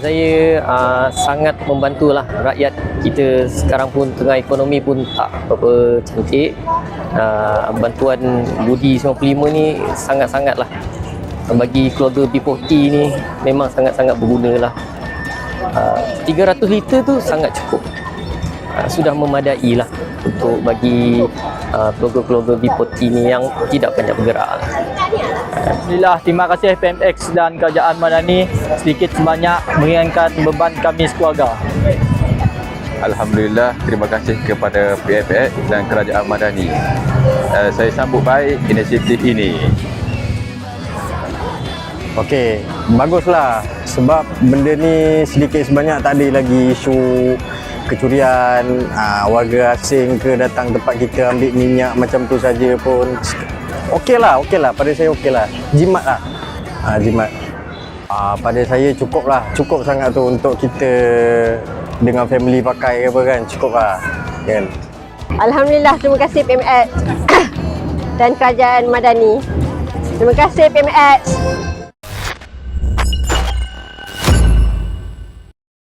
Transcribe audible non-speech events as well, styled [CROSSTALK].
Saya uh, sangat membantulah rakyat kita sekarang pun tengah ekonomi pun tak berapa cantik. Uh, bantuan Budi 95 ni sangat-sangat lah bagi keluarga B40 ni memang sangat-sangat berguna lah. Uh, 300 liter tu sangat cukup. Uh, sudah memadai lah untuk bagi uh, keluarga-keluarga B40 ni yang tidak banyak bergerak lah. Alhamdulillah, terima kasih PMX dan Kerajaan Madani sedikit sebanyak meringankan beban kami sekeluarga. Alhamdulillah, terima kasih kepada PFX dan Kerajaan Madani. Uh, saya sambut baik inisiatif ini. Okey, baguslah sebab benda ni sedikit sebanyak tak ada lagi isu kecurian, aa, warga asing ke datang tempat kita ambil minyak macam tu saja pun. Okey lah, okey lah. Pada saya okey lah. Jimat lah. Ha, jimat. Aa, pada saya cukup lah. Cukup sangat tu untuk kita dengan family pakai ke apa kan. Cukup lah. Kan? Alhamdulillah, terima kasih PMX [COUGHS] dan Kerajaan Madani. Terima kasih PMX.